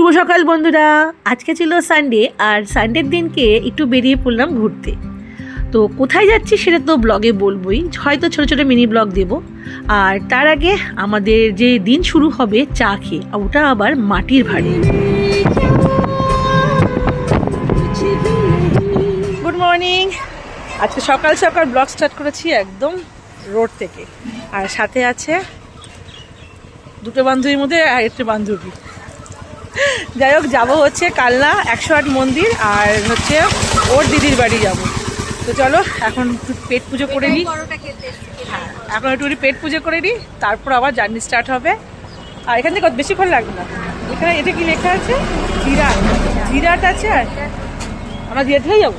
শুভ সকাল বন্ধুরা। আজকে ছিল সানডে আর সানডের দিনকে একটু বেরিয়ে পড়লাম ঘুরতে। তো কোথায় যাচ্ছি সেটা তো ব্লগে বলবোই। হয়তো ছোটো ছোটো মিনি ব্লগ দেব। আর তার আগে আমাদের যে দিন শুরু হবে চা খেয়ে ওটা আবার মাটির ভাড়ে। গুড মর্নিং আজকে সকাল সকাল ব্লগ স্টার্ট করেছি একদম রোড থেকে। আর সাথে আছে দুটো বান্ধবীর মধ্যে আর একটা বান্ধবী। যাই হোক যাব হচ্ছে কালনা একশো আট মন্দির আর হচ্ছে ওর দিদির বাড়ি যাব। তো চলো এখন একটু পেট পুজো করে নিই। হ্যাঁ এখন একটু পেট পুজো করে নিই তারপর আবার জার্নি স্টার্ট হবে। আর এখান থেকে বেশিক্ষণ লাগবে না। এখানে এটা কি লেখা আছে? জিরাট জিরাট আছে আর আমরা জিরাট হয়ে যাব?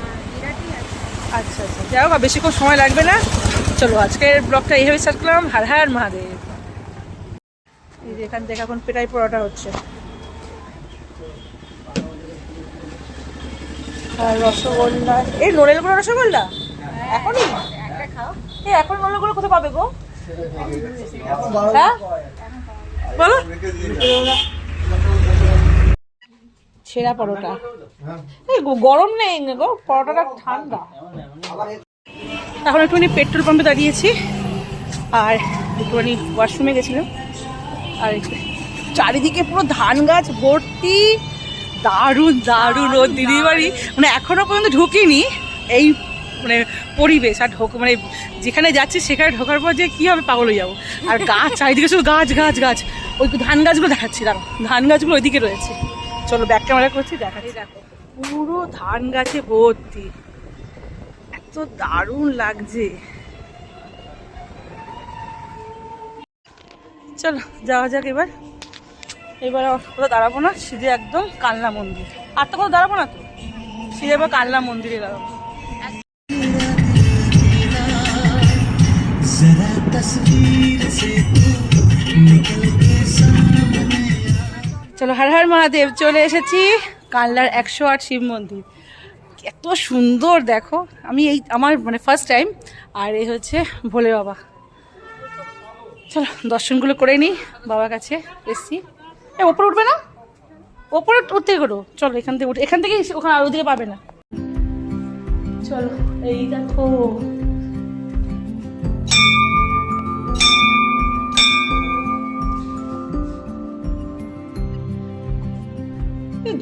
আচ্ছা আচ্ছা। যাই হোক আর বেশিক্ষণ সময় লাগবে না। চলো আজকের ব্লগটা এইভাবে স্টার্ট করলাম। হার হার মহাদেব। এই যে এখান থেকে এখন পেটাই পরোটা হচ্ছে। আর রসগোল্লা। এই নোরেলগুলো রসগোল্লা? এখনই? এই এখন নোরেলগুলো কোথায় পাবে গো? হ্যাঁ? বলো। ছেঁড়া পরোটা। এই গরম নেই গো, পরোটাটা ঠান্ডা। এখন একটুখানি পেট্রোল পাম্পে দাঁড়িয়েছি, আর একটুখানি ওয়াশরুমে গেছিলাম। আর চারিদিকে পুরো ধান গাছ ভর্তি। দারুণ দারুণ। ও দিদি বাড়ি মানে এখনও পর্যন্ত ঢুকিনি। এই মানে পরিবেশ আর ঢোক মানে যেখানে যাচ্ছি সেখানে ঢোকার পর যে কী হবে পাগল হয়ে যাব। আর গাছ চারিদিকে শুধু গাছ গাছ গাছ। ওই ধান গাছগুলো দেখাচ্ছি দাঁড়ো ধান গাছগুলো ওইদিকে রয়েছে। চলো ব্যাক ক্যামেরা করছি দেখাচ্ছি। দেখো। পুরো ধান গাছে ভর্তি। এত দারুণ লাগছে। চলো যাওয়া যাক এবার। এবার কোথাও দাঁড়াবো না সিধে একদম কালনা মন্দির। আর তো কোথাও দাঁড়াবো না তো? সিধে এবার কালনা মন্দিরে দাঁড়াবো। চলো হর হর মহাদেব চলে এসেছি কালনার একশো আট শিব মন্দির। এত সুন্দর দেখো। আমি এই আমার মানে ফার্স্ট টাইম আর এই হচ্ছে ভোলে বাবা। চলো দর্শনগুলো করে নিই বাবার কাছে এসছি। এ, ওপরে উঠবে না? ওপরে উঠতে করো। চলো, এখান থেকে উঠে এখান থেকে ওখানে আর ওদিকে পাবে না। চলো, এই দেখো।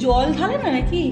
জল ঢালে না নাকি?